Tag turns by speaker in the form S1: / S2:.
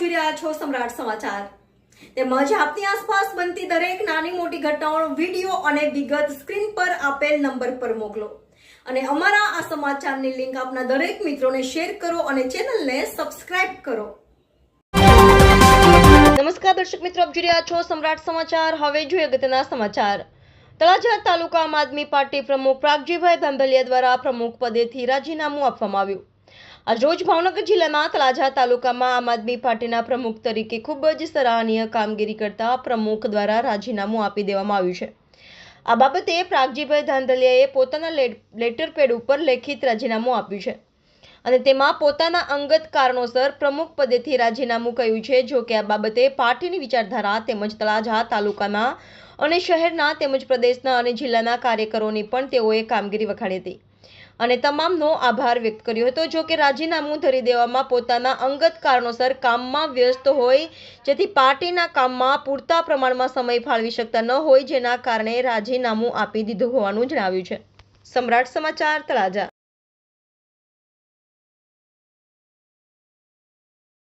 S1: જોઈ રહ્યા છો સમ્રાટ સમાચાર. તેમજ આપની આસપાસ બનતી દરેક નાની મોટી ઘટનાઓનો વીડિયો અને વિગત સ્ક્રીન પર આપેલ નંબર પર મોકલો. અને અમારા આ સમાચારની લિંક આપના દરેક મિત્રોને શેર કરો અને ચેનલને સબસ્ક્રાઇબ કરો. નમસ્કાર, દર્શક મિત્રો, આપ જોઈ રહ્યા છો સમ્રાટ સમાચાર. હવે જોઈએ અગત્યના સમાચાર. તળાજા તાલુકા આમ આદમી પાર્ટી પ્રમુખ પ્રાગજીભાઈ ભાંભલિયા દ્વારા પ્રમુખ પદેથી રાજીનામું આપવામાં આવ્યું. આજ રોજ ભાવનગર જિલ્લાના તળાજા તાલુકામાં આમ આદમી પાર્ટીના પ્રમુખ તરીકે ખૂબ જ સરાહનીય કામગીરી કરતા પ્રમુખ દ્વારા રાજીનામું આપી દેવામાં આવ્યું છે. આ બાબતે પ્રાગજીભાઈ ધાંધલિયાએ પોતાના લેટર પેડ ઉપર લેખિત રાજીનામું આપ્યું છે. અને તેમાં પોતાના અંગત કારણોસર પ્રમુખ પદેથી રાજીનામું કહ્યું છે, જો કે આ બાબતે પાર્ટીની વિચારધારા તેમજ તળાજા તાલુકાના અને શહેરના તેમજ પ્રદેશના અને જિલ્લાના કાર્યકરોની પણ તેઓએ કામગીરી વખાણી હતી. અને તમામનો આભાર વ્યક્ત કર્યો હતો. જો કે રાજીનામું ધરી દેવામાં પોતાના અંગત કારણોસર કામમાં વ્યસ્ત હોય, જેથી પાર્ટીના કામમાં પૂરતા પ્રમાણમાં સમય ફાળવી શકતા ન હોય, જેના કારણે રાજીનામું આપી દીધું હોવાનું જણાવ્યું છે. સમ્રાટ સમાચાર તળાજા.